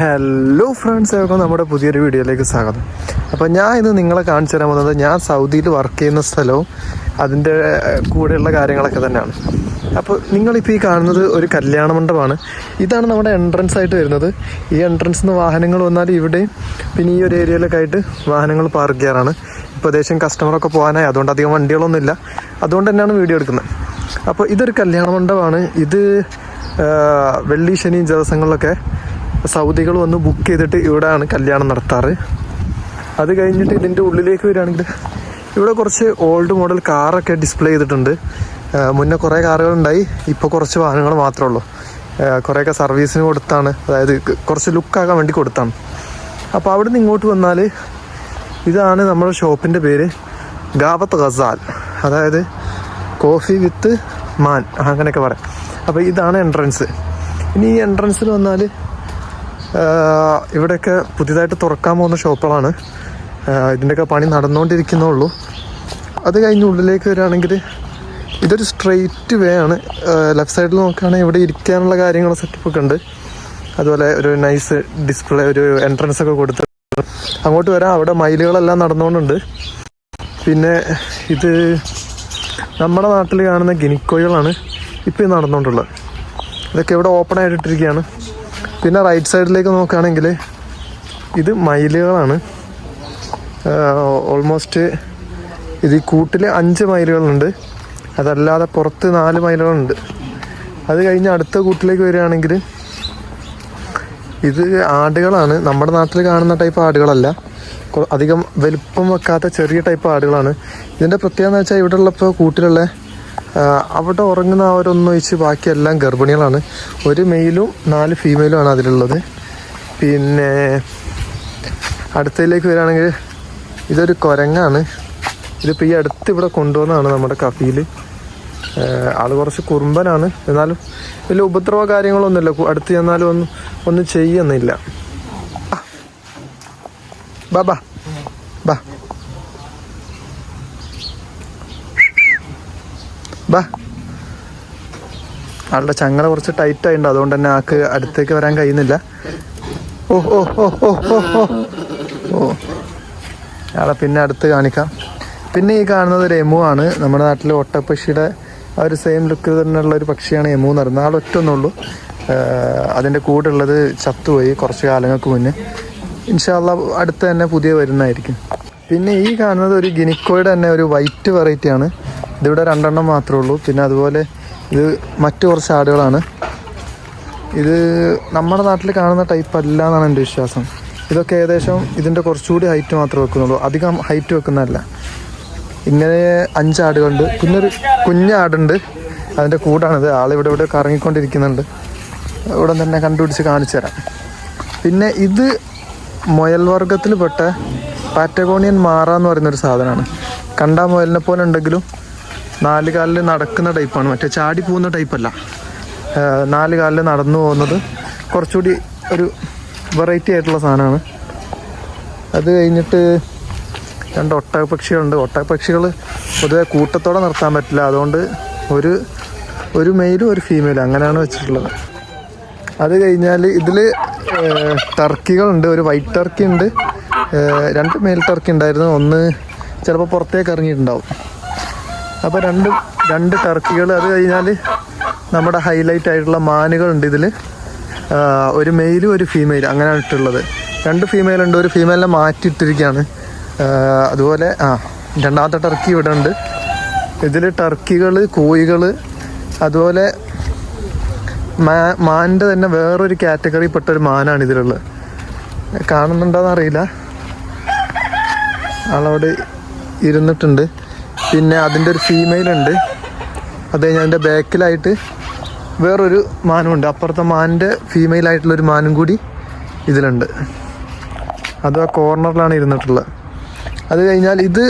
Hello friends ഏവർക്കും നമ്മുടെ പുതിയൊരു വീഡിയോയിലേക്ക് സ്വാഗതം. അപ്പോൾ ഞാൻ ഇത് നിങ്ങളെ കാണിച്ചു തരാൻ പോകുന്നത് ഞാൻ സൗദിയിൽ വർക്ക് ചെയ്യുന്ന സ്ഥലവും അതിന്റെ കൂടെയുള്ള കാര്യങ്ങളൊക്കെ തന്നെയാണ്. അപ്പോൾ നിങ്ങളിപ്പോൾ ഈ കാണുന്നത് ഒരു കല്യാണ മണ്ഡപമാണ്. ഇതാണ് നമ്മുടെ എൻട്രൻസ് ആയിട്ട് വരുന്നത്. ഈ എൻട്രൻസ് നിന്ന് വാഹനങ്ങൾ വന്നാൽ ഇവിടെയും പിന്നെ ഈ ഒരു ഏരിയയിലൊക്കെ ആയിട്ട് വാഹനങ്ങൾ പാർക്ക് ചെയ്യാറാണ്. ഇപ്പോൾ ദേശം കസ്റ്റമറൊക്കെ പോകാനായി. അതുകൊണ്ട് അധികം വണ്ടികളൊന്നുമില്ല. അതുകൊണ്ട് തന്നെയാണ് വീഡിയോ എടുക്കുന്നത്. അപ്പോൾ ഇതൊരു കല്യാണ മണ്ഡപമാണ്. ഇത് വെള്ളി ശനി ദിവസങ്ങളിലൊക്കെ സൗദികൾ വന്ന് ബുക്ക് ചെയ്തിട്ട് ഇവിടെയാണ് കല്യാണം നടത്താറ്. അത് കഴിഞ്ഞിട്ട് ഇതിന്റെ ഉള്ളിലേക്ക് വരികയാണെങ്കിൽ ഇവിടെ കുറച്ച് ഓൾഡ് മോഡൽ കാറൊക്കെ ഡിസ്പ്ലേ ചെയ്തിട്ടുണ്ട്. മുന്നേ കുറേ കാറുകളുണ്ടായി ഇപ്പോൾ കുറച്ച് വാഹനങ്ങൾ മാത്രമേ ഉള്ളൂ. കുറേയൊക്കെ സർവീസിന് കൊടുത്താണ്. അതായത് കുറച്ച് ലുക്കാകാൻ വേണ്ടി കൊടുത്താണ്. അപ്പോൾ അവിടെ നിന്ന് ഇങ്ങോട്ട് വന്നാൽ ഇതാണ് നമ്മുടെ ഷോപ്പിന്റെ പേര്. ഗാവത്ത് ഗസാൽ. അതായത് കോഫി വിത്ത് മാൻ അങ്ങനെയൊക്കെ പറയാം. അപ്പോൾ ഇതാണ് എൻട്രൻസ് ഇനി ഈ എൻട്രൻസിൽ വന്നാൽ ഇവിടെയൊക്കെ പുതിയതായിട്ട് തുറക്കാൻ പോകുന്ന ഷോപ്പുകളാണ്. ഇതിന്റെയൊക്കെ പണി നടന്നുകൊണ്ടിരിക്കുന്നുള്ളൂ. അത് കഴിഞ്ഞ് ഉള്ളിലേക്ക് വരികയാണെങ്കിൽ ഇതൊരു സ്ട്രെയിറ്റ് വേ ആണ്. ലെഫ്റ്റ് സൈഡിൽ നോക്കുകയാണെങ്കിൽ ഇവിടെ ഇരിക്കാനുള്ള കാര്യങ്ങൾ സെറ്റപ്പ് ഒക്കെ ഉണ്ട്. അതുപോലെ ഒരു നൈസ് ഡിസ്പ്ലേ ഒരു എൻട്രൻസ് ഒക്കെ കൊടുത്ത് അങ്ങോട്ട് വരാം. അവിടെ മൈലുകളെല്ലാം നടന്നുകൊണ്ടുണ്ട്. പിന്നെ ഇത് നമ്മുടെ നാട്ടിൽ കാണുന്ന ഗിനിക്കോയികളാണ് ഇപ്പോൾ നടന്നുകൊണ്ടുള്ളത്. ഇതൊക്കെ ഇവിടെ ഓപ്പൺ ആയിട്ടിരിക്കുകയാണ്. പിന്നെ റൈറ്റ് സൈഡിലേക്ക് നോക്കുകയാണെങ്കിൽ ഇത് മയിലുകളാണ്. ഓൾമോസ്റ്റ് ഇത് കൂട്ടിൽ അഞ്ച് മയിലുകളുണ്ട്. അതല്ലാതെ പുറത്ത് നാല് മയിലുകളുണ്ട്. അത് കഴിഞ്ഞ് അടുത്ത കൂട്ടിലേക്ക് വരികയാണെങ്കിൽ ഇത് ആടുകളാണ്. നമ്മുടെ നാട്ടിൽ കാണുന്ന ടൈപ്പ് ആടുകളല്ല. അധികം വലുപ്പം വെക്കാത്ത ചെറിയ ടൈപ്പ് ആടുകളാണ്. ഇതിന്റെ പ്രത്യേകത എന്ന് വെച്ചാൽ ഇവിടെ ഉള്ളപ്പോൾ കൂട്ടിലുള്ള അവിടെ ഉറങ്ങുന്ന അവരൊന്നൊഴിച്ച് ബാക്കിയെല്ലാം ഗർഭിണികളാണ്. ഒരു മെയിലും നാല് ഫീമെയിലും ആണ് അതിലുള്ളത്. പിന്നെ അടുത്തതിലേക്ക് വരികയാണെങ്കിൽ ഇതൊരു കുരങ്ങാണ്. ഇതിപ്പോൾ ഈ അടുത്ത് ഇവിടെ കൊണ്ടുവന്നതാണ് നമ്മുടെ കഫിയിൽ ആൾ കുറച്ച് കുറുമ്പനാണ്. എന്നാലും വലിയ ഉപദ്രവ കാര്യങ്ങളൊന്നുമില്ല. അടുത്ത് ചെന്നാലും ഒന്നും ഒന്നും ചെയ്യുന്നില്ല. ബാ ബാ. ബാ. ബാ. ആളുടെ ചങ്ങല കുറച്ച് ടൈറ്റ് ആയിട്ടുണ്ട് അതുകൊണ്ട് തന്നെ ആൾക്ക് അടുത്തേക്ക് വരാൻ കഴിയുന്നില്ല. ഓ ഓ ഓ ഓ ഓ ഓ. ആളെ പിന്നെ അടുത്ത് കാണിക്കാം. പിന്നെ ഈ കാണുന്നത് ഒരു എമു ആണ്. നമ്മുടെ നാട്ടിലെ ഒട്ടപ്പക്ഷിയുടെ ആ ഒരു സെയിം ലുക്ക് തന്നെയുള്ള ഒരു പക്ഷിയാണ് എമു എന്ന് പറയുന്നത്. ആൾ ഒറ്റൊന്നുള്ളൂ അതിന്റെ കൂടെ ഉള്ളത് ചത്തുപോയി കുറച്ച് കാലങ്ങൾക്ക് മുന്നേ. ഇൻഷാല്ല അടുത്ത് തന്നെ പുതിയ വരുന്നതായിരിക്കും. പിന്നെ ഈ കാണുന്നത് ഒരു ഗിനിക്കോയുടെ തന്നെ ഒരു വൈറ്റ് വെറൈറ്റി ആണ്. ഇതിവിടെ രണ്ടെണ്ണം മാത്രമേ ഉള്ളൂ. പിന്നെ അതുപോലെ ഇത് മറ്റു കുറച്ച് ആടുകളാണ്. ഇത് നമ്മുടെ നാട്ടിൽ കാണുന്ന ടൈപ്പ് അല്ല എന്നാണ് എന്റെ വിശ്വാസം. ഇതൊക്കെ ഏകദേശം ഇതിന്റെ കുറച്ചുകൂടി ഹൈറ്റ് മാത്രമേ വെക്കുന്നുള്ളൂ. അധികം ഹൈറ്റ് വെക്കുന്നതല്ല. ഇങ്ങനെ അഞ്ചാടുകളുണ്ട് പിന്നെ ഒരു കുഞ്ഞാടുണ്ട് അതിന്റെ കൂടാണിത്. ആളിവിടെ ഇവിടെ കറങ്ങിക്കൊണ്ടിരിക്കുന്നുണ്ട്. ഇവിടെ തന്നെ കണ്ടുപിടിച്ച് കാണിച്ചു തരാം. പിന്നെ ഇത് മുയൽ വർഗത്തിൽപ്പെട്ട പാറ്റഗോണിയൻ മാറ എന്ന് പറയുന്നൊരു സാധനമാണ്. കണ്ടാ മുയലിനെ പോലെ ഉണ്ടെങ്കിലും നാല് കാലിൽ നടക്കുന്ന ടൈപ്പാണ്. മറ്റേ ചാടി പോകുന്ന ടൈപ്പല്ല. നാല് കാലിൽ നടന്നു പോകുന്നത് കുറച്ചുകൂടി ഒരു വെറൈറ്റി ആയിട്ടുള്ള സാധനമാണ്. അത് കഴിഞ്ഞിട്ട് രണ്ട് ഒട്ടകപ്പക്ഷികളുണ്ട്. ഒട്ടകപ്പക്ഷികൾ പൊതുവെ കൂട്ടത്തോടെ നിർത്താൻ പറ്റില്ല. അതുകൊണ്ട് ഒരു ഒരു മെയിലും ഒരു ഫീമെയിലും അങ്ങനെയാണ് വെച്ചിട്ടുള്ളത്. അത് കഴിഞ്ഞാൽ ഇതിൽ ടർക്കികളുണ്ട്. ഒരു വൈറ്റ് ടർക്കി ഉണ്ട്. രണ്ട് മെയിൽ ടർക്കി ഉണ്ടായിരുന്നു. ഒന്ന് ചിലപ്പോൾ പുറത്തേക്ക് ഇറങ്ങിയിട്ടുണ്ടാവും. അപ്പോൾ രണ്ട് രണ്ട് ടർക്കികൾ അത് കഴിഞ്ഞാൽ നമ്മുടെ ഹൈലൈറ്റ് ആയിട്ടുള്ള മാനുകളുണ്ട് ഇതിൽ. ഒരു മെയിലും ഒരു ഫീമെയിലും അങ്ങനെയാണ് ഇട്ടുള്ളത്. രണ്ട് ഫീമെയിൽ ഉണ്ട് ഒരു ഫീമെയിലിനെ മാറ്റി ഇട്ടിരിക്കുകയാണ് അതുപോലെ ആ രണ്ടാമത്തെ ടർക്കി ഇവിടെ ഉണ്ട്. ഇതിൽ ടർക്കികൾ കോഴികൾ അതുപോലെ മാ മാനിന്റെ തന്നെ വേറൊരു കാറ്റഗറിപ്പെട്ട ഒരു മാനാണ് ഇതിലുള്ളത് കാണുന്നുണ്ടോയെന്ന് അറിയില്ല ആളവിടെ ഇരുന്നിട്ടുണ്ട്. പിന്നെ അതിന്റെ ഒരു ഫീമെയിൽ ഉണ്ട്. അത് കഴിഞ്ഞ് അതിന്റെ ബാക്കിലായിട്ട് വേറൊരു മാനുമുണ്ട്. അപ്പുറത്തെ മാനിന്റെ ഫീമെയിൽ ആയിട്ടുള്ള ഒരു മാനും കൂടി ഇതിലുണ്ട്. അത് ആ കോർണറിലാണ് ഇരുന്നിട്ടുള്ളത്. അത് കഴിഞ്ഞാൽ ഇത്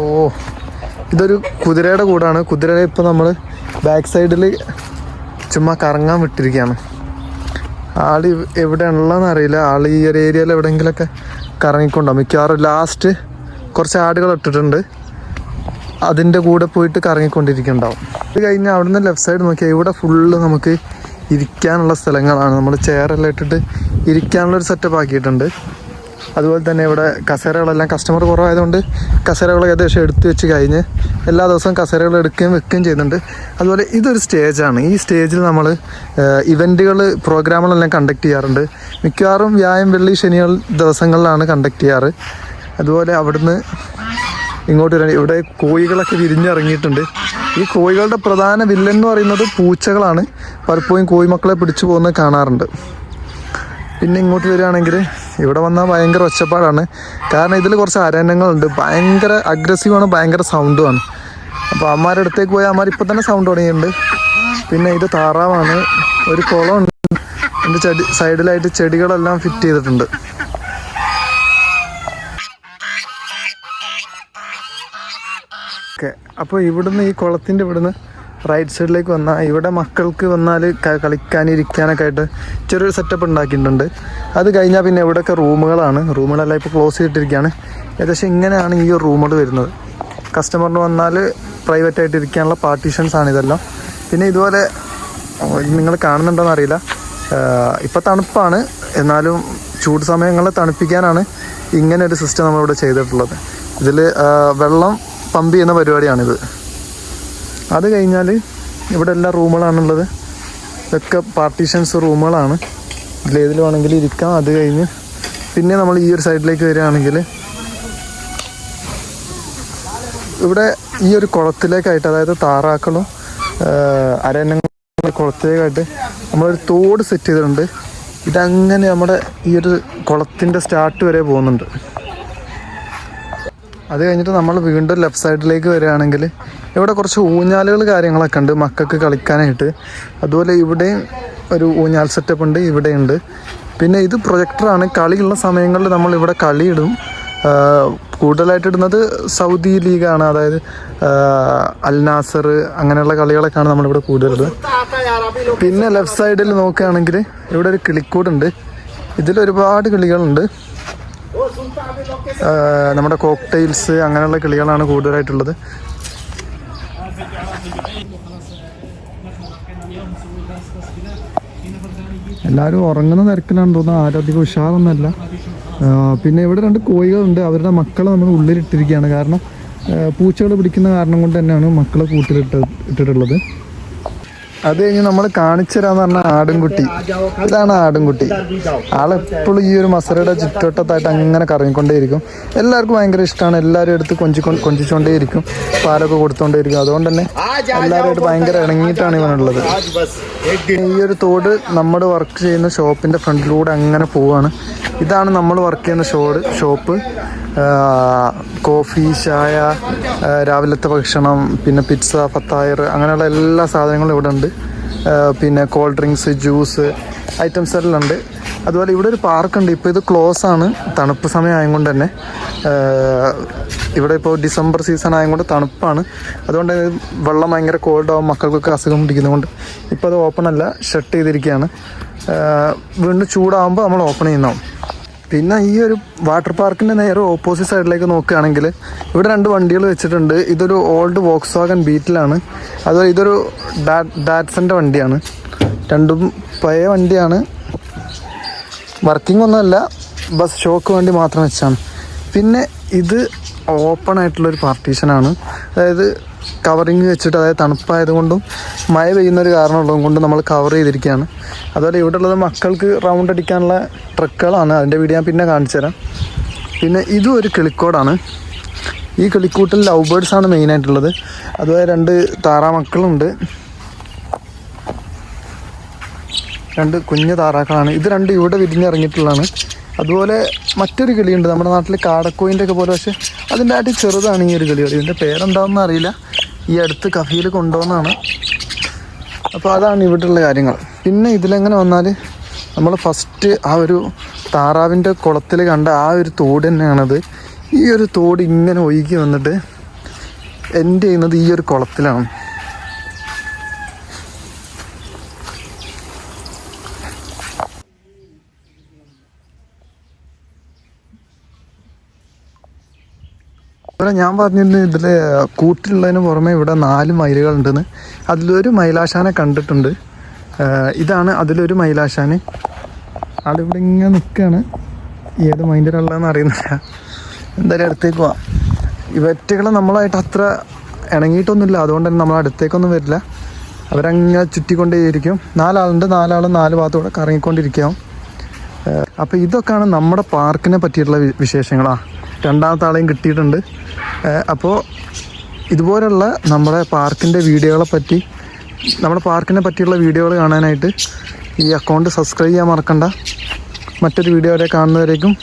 ഓ ഇതൊരു കുതിരയുടെ കൂടാണ്. കുതിരയെ ഇപ്പോൾ നമ്മൾ ബാക്ക് സൈഡിൽ ചുമ്മാ കറങ്ങാൻ വിട്ടിരിക്കുകയാണ്. ആൾ എവിടെ എവിടെയാണുള്ളതെന്ന് അറിയില്ല. ആൾ ഈ ഒരു ഏരിയയിൽ എവിടെയെങ്കിലൊക്കെ കറങ്ങിക്കൊണ്ടാവും മിക്കവാറും ലാസ്റ്റ് കുറച്ച് ആടുകൾ ഇട്ടിട്ടുണ്ട്. അതിന്റെ കൂടെ പോയിട്ട് കറങ്ങിക്കൊണ്ടിരിക്കുന്നുണ്ടാവും. ഇത് കഴിഞ്ഞ് അവിടുന്ന് ലെഫ്റ്റ് സൈഡ് നോക്കിയാൽ ഇവിടെ ഫുള്ള് നമുക്ക് ഇരിക്കാനുള്ള സ്ഥലങ്ങളാണ്. നമ്മൾ ചെയറെല്ലാം ഇട്ടിട്ട് ഇരിക്കാനുള്ള ഒരു സെറ്റപ്പ് ആക്കിയിട്ടുണ്ട്. അതുപോലെ തന്നെ ഇവിടെ കസേരകളെല്ലാം കസ്റ്റമർ കുറവായതുകൊണ്ട് കസേരകൾ ഏകദേശം എടുത്തു വെച്ച് കഴിഞ്ഞ് എല്ലാ ദിവസവും കസേരകൾ എടുക്കുകയും വെക്കുകയും ചെയ്യുന്നുണ്ട്. അതുപോലെ ഇതൊരു സ്റ്റേജാണ് ഈ സ്റ്റേജിൽ നമ്മൾ ഇവന്റുകൾ പ്രോഗ്രാമുകളെല്ലാം കണ്ടക്ട് ചെയ്യാറുണ്ട്. മിക്കവാറും വ്യായം വെള്ളി ശനികൾ ദിവസങ്ങളിലാണ് കണ്ടക്ട് ചെയ്യാറ്. അതുപോലെ അവിടുന്ന് ഇങ്ങോട്ട് ഇവിടെ കോഴികളൊക്കെ വിരിഞ്ഞിറങ്ങിയിട്ടുണ്ട്. ഈ കോഴികളുടെ പ്രധാന വില്ലൻ എന്ന് പറയുന്നത് പൂച്ചകളാണ്. പലപ്പോഴും കോഴിമക്കളെ പിടിച്ചു പോകുന്നത് കാണാറുണ്ട്. പിന്നെ ഇങ്ങോട്ട് വരികയാണെങ്കിൽ ഇവിടെ വന്നാൽ ഭയങ്കര ഒച്ചപ്പാടാണ്. കാരണം ഇതിൽ കുറച്ച് അരണ്യങ്ങളുണ്ട് ഭയങ്കര അഗ്രസീവാണ് ഭയങ്കര സൗണ്ടുമാണ് അപ്പോൾ അമ്മമാരുടെ അടുത്തേക്ക് പോയാൽ അമ്മമാർ ഇപ്പം തന്നെ സൗണ്ട് തുടങ്ങിയിട്ടുണ്ട്. പിന്നെ ഇത് താറാവാണ്. ഒരു കുളമുണ്ട്. അതിന്റെ ചെടി സൈഡിലായിട്ട് ചെടികളെല്ലാം ഫിറ്റ് ചെയ്തിട്ടുണ്ട്. ഓക്കെ അപ്പോൾ ഇവിടുന്ന് ഈ കുളത്തിന്റെ ഇവിടുന്ന് റൈറ്റ് സൈഡിലേക്ക് വന്നാൽ ഇവിടെ മക്കൾക്ക് വന്നാൽ കളിക്കാനിരിക്കാനൊക്കെ ആയിട്ട് ചെറിയൊരു സെറ്റപ്പ് ഉണ്ടാക്കിയിട്ടുണ്ട്. അത് കഴിഞ്ഞാൽ പിന്നെ ഇവിടെയൊക്കെ റൂമുകളാണ്. റൂമുകളെല്ലാം ഇപ്പോൾ ക്ലോസ് ചെയ്തിട്ടിരിക്കുകയാണ് ഏകദേശം ഇങ്ങനെയാണ് ഈ റൂമുകൾ വരുന്നത്. കസ്റ്റമറിന് വന്നാൽ പ്രൈവറ്റ് ആയിട്ട് ഇരിക്കാനുള്ള പാർട്ടീഷൻസ് ആണ് ഇതെല്ലാം. പിന്നെ ഇതുപോലെ നിങ്ങൾ കാണുന്നുണ്ടോയെന്ന് അറിയില്ല. ഇപ്പം തണുപ്പാണ്. എന്നാലും ചൂട് സമയങ്ങളിൽ തണുപ്പിക്കാനാണ് ഇങ്ങനെ ഒരു സിസ്റ്റം നമ്മളിവിടെ ചെയ്തിട്ടുള്ളത്. ഇതിൽ വെള്ളം പമ്പ് ചെയ്യുന്ന പരിപാടിയാണിത്. അത് കഴിഞ്ഞാൽ ഇവിടെ എല്ലാ റൂമുകളാണുള്ളത്. ഇതൊക്കെ പാർട്ടീഷൻസ് റൂമുകളാണ്. ഇതിലേതിൽ വേണമെങ്കിൽ ഇരിക്കാം അത് കഴിഞ്ഞ് പിന്നെ നമ്മൾ ഈ ഒരു സൈഡിലേക്ക് വരികയാണെങ്കിൽ ഇവിടെ ഈ ഒരു കുളത്തിലേക്കായിട്ട് അതായത് താറാക്കളും അരണ്യങ്ങളും കുളത്തിലേക്കായിട്ട് നമ്മളൊരു തോട് സെറ്റ് ചെയ്തിട്ടുണ്ട്. ഇതങ്ങനെ നമ്മുടെ ഈ ഒരു കുളത്തിന്റെ സ്റ്റാർട്ട് വരെ പോകുന്നുണ്ട്. അത് കഴിഞ്ഞിട്ട് നമ്മൾ വീണ്ടും ലെഫ്റ്റ് സൈഡിലേക്ക് വരികയാണെങ്കിൽ ഇവിടെ കുറച്ച് ഊഞ്ഞാലുകൾ കാര്യങ്ങളൊക്കെ ഉണ്ട് മക്കൾക്ക് കളിക്കാനായിട്ട്. അതുപോലെ ഇവിടെയും ഒരു ഊഞ്ഞാൽ സെറ്റപ്പ് ഉണ്ട് ഇവിടെയുണ്ട്. പിന്നെ ഇത് പ്രൊജക്ടറാണ് കളിയുള്ള സമയങ്ങളിൽ നമ്മൾ ഇവിടെ കളിയിടും. കൂടുതലായിട്ട് ഇടുന്നത് സൗദി ലീഗാണ് അതായത് അൽ നാസർ അങ്ങനെയുള്ള കളികളൊക്കെയാണ് നമ്മളിവിടെ കൂടുതലിടുന്നത്. പിന്നെ ലെഫ്റ്റ് സൈഡിൽ നോക്കുകയാണെങ്കിൽ ഇവിടെ ഒരു കിളിക്കൂടുണ്ട്. ഇതിൽ ഒരുപാട് കിളികളുണ്ട്. നമ്മുടെ കോക്ടെയിൽസ് അങ്ങനെയുള്ള കിളികളാണ് കൂടുതലായിട്ടുള്ളത്. എല്ലാവരും ഉറങ്ങുന്ന തിരക്കിലാണ് തോന്നുന്നത് ആരും അധികം ഉഷാറൊന്നുമല്ല. പിന്നെ ഇവിടെ രണ്ട് കോഴികളുണ്ട്. അവരുടെ മക്കളെ നമ്മൾ ഉള്ളിലിട്ടിരിക്കുകയാണ്. കാരണം പൂച്ചകൾ പിടിക്കുന്ന കാരണം കൊണ്ട് തന്നെയാണ് മക്കളെ കൂട്ടിലിട്ട് ഇട്ടിട്ടുള്ളത്. അത് കഴിഞ്ഞ് നമ്മൾ കാണിച്ചു തരാന്ന് പറഞ്ഞ ആടുംകുട്ടി. ഇതാണ് ആടുംകുട്ടി. ആളെപ്പോഴും ഈ ഒരു മസറയുടെ ചുറ്റോട്ടത്തായിട്ട് അങ്ങനെ കറങ്ങിക്കൊണ്ടേയിരിക്കും. എല്ലാവർക്കും ഭയങ്കര ഇഷ്ടമാണ് എല്ലാവരും എടുത്ത് കൊഞ്ചി കൊഞ്ചിച്ചുകൊണ്ടേയിരിക്കും പാലൊക്കെ കൊടുത്തോണ്ടേയിരിക്കും. അതുകൊണ്ട് തന്നെ എല്ലാവരുമായിട്ട് ഭയങ്കര ഇണങ്ങിയിട്ടാണ് ഇവനുള്ളത്. ഈ ഒരു തോട് നമ്മൾ വർക്ക് ചെയ്യുന്ന ഷോപ്പിന്റെ ഫ്രണ്ടിലൂടെ അങ്ങനെ പോവാണ്. ഇതാണ് നമ്മൾ വർക്ക് ചെയ്യുന്ന ഷോട് ഷോപ്പ്. കോഫി ചായ രാവിലത്തെ ഭക്ഷണം പിന്നെ പിസ്സ ഫത്തായർ അങ്ങനെയുള്ള എല്ലാ സാധനങ്ങളും ഇവിടെ ഉണ്ട്. പിന്നെ കോൾഡ് ഡ്രിങ്ക്സ് ജ്യൂസ് ഐറ്റംസ് എല്ലാം ഉണ്ട്. അതുപോലെ ഇവിടെ ഒരു പാർക്കുണ്ട് ഇപ്പോൾ ഇത് ക്ലോസ് ആണ്. തണുപ്പ് സമയം കൊണ്ട് തന്നെ ഇവിടെ ഇപ്പോൾ ഡിസംബർ സീസൺ ആയതുകൊണ്ട് തണുപ്പാണ്. അതുകൊണ്ട് വെള്ളം ഭയങ്കര കോൾഡ് ആവും. മക്കൾക്കൊക്കെ അസുഖം പിടിക്കുന്നതുകൊണ്ട് ഇപ്പോൾ അത് ഓപ്പൺ അല്ല. ഷട്ട് ചെയ്തിരിക്കുകയാണ്. വീണ്ടും ചൂടാകുമ്പോൾ നമ്മൾ ഓപ്പൺ ചെയ്യുന്നതാവും. പിന്നെ ഈ ഒരു വാട്ടർ പാർക്കിന്റെ നേരെ ഓപ്പോസിറ്റ് സൈഡിലേക്ക് നോക്കുകയാണെങ്കിൽ ഇവിടെ രണ്ട് വണ്ടികൾ വെച്ചിട്ടുണ്ട്. ഇതൊരു ഓൾഡ് വോക്സ് വാഗൻ ബീറ്റിലാണ് അതുപോലെ ഇതൊരു ഡാറ്റ്സന്റെ വണ്ടിയാണ്. രണ്ടും പഴയ വണ്ടിയാണ്. വർക്കിംഗ് ഒന്നുമല്ല ബസ് ഷോക്ക് വേണ്ടി മാത്രം വെച്ചാണ്. പിന്നെ ഇത് ഓപ്പൺ ആയിട്ടുള്ള ഒരു പാർട്ടീഷനാണ്. അതായത് കവറിങ് വെച്ചിട്ട് അതായത് തണുപ്പായതുകൊണ്ടും മഴ പെയ്യുന്ന ഒരു കാരണമുള്ളതും കൊണ്ട് നമ്മൾ കവർ ചെയ്തിരിക്കുകയാണ്. അതുപോലെ ഇവിടെ ഉള്ളത് മക്കൾക്ക് റൗണ്ട് അടിക്കാനുള്ള ട്രക്കുകളാണ് അതിന്റെ വീഡിയോ ഞാൻ പിന്നെ കാണിച്ചു തരാം. പിന്നെ ഇതും ഒരു കിളിക്കോടാണ്. ഈ കിളിക്കൂട്ടിൽ ലവ് ബേർഡ്സ് ആണ് മെയിനായിട്ടുള്ളത് അതുപോലെ രണ്ട് താറാമക്കളുണ്ട്. രണ്ട് കുഞ്ഞു താറാക്കളാണ്. ഇത് രണ്ട് ഇവിടെ വിരിഞ്ഞിറങ്ങിയിട്ടുള്ളതാണ്. അതുപോലെ മറ്റൊരു കിളിയുണ്ട്. നമ്മുടെ നാട്ടിൽ കാടക്കോയിന്റെ ഒക്കെ പോലെ. പക്ഷേ അതിന്റെ ആയിട്ട് ചെറുതാണ് ഈ ഒരു കിളി. ഇതിന്റെ പേരെന്താണെന്ന് അറിയില്ല. ഈ അടുത്ത് കഫയിൽ കൊണ്ടുവന്നാണ്. അപ്പോൾ അതാണ് ഇവിടെയുള്ള കാര്യങ്ങൾ. പിന്നെ ഇതിലെങ്ങനെ വന്നാൽ നമ്മൾ ഫസ്റ്റ് ആ ഒരു താറാവിന്റെ കുളത്തിൽ കണ്ട ആ ഒരു തോട് തന്നെയാണത്. ഈ ഒരു തോട് ഇങ്ങനെ ഒഴുകി വന്നിട്ട് എൻഡ് ചെയ്യുന്നത് ഈ ഒരു കുളത്തിലാണ്. ഇവിടെ ഞാൻ പറഞ്ഞിരുന്നു ഇതിൽ കൂട്ടിലുള്ളതിന് പുറമെ ഇവിടെ നാല് മയിലുകളുണ്ടെന്ന്. അതിലൊരു മയിലാശാനെ കണ്ടിട്ടുണ്ട്. ഇതാണ് അതിലൊരു മൈലാശാന്. ആളിവിടെ ഇങ്ങനെ നിൽക്കുകയാണ് ഏത് മൈൻഡിലുള്ളതെന്ന് അറിയുന്നില്ല. എന്തായാലും അടുത്തേക്ക് പോവാം. ഇവറ്റകൾ നമ്മളായിട്ട് അത്ര ഇണങ്ങിയിട്ടൊന്നുമില്ല. അതുകൊണ്ട് തന്നെ നമ്മൾ അടുത്തേക്കൊന്നും വരില്ല. അവരങ്ങനെ ചുറ്റിക്കൊണ്ടേയിരിക്കും. നാലാളുണ്ട്. നാലാളും നാല് ഭാഗത്തൂടെ കറങ്ങിക്കൊണ്ടിരിക്കാം അപ്പോൾ ഇതൊക്കെയാണ് നമ്മുടെ പാർക്കിനെ പറ്റിയിട്ടുള്ള വി- വിശേഷങ്ങളാ. രണ്ടാമത്തെ ആളെയും കിട്ടിയിട്ടുണ്ട്. അപ്പോൾ ഇതുപോലുള്ള നമ്മുടെ പാർക്കിന്റെ വീഡിയോകളെ പറ്റി നമ്മുടെ പാർക്കിനെ പറ്റിയുള്ള വീഡിയോകൾ കാണാനായിട്ട് ഈ അക്കൗണ്ട് സബ്സ്ക്രൈബ് ചെയ്യാൻ മറക്കണ്ട. മറ്റൊരു വീഡിയോ വരെ കാണുന്നവരേക്കും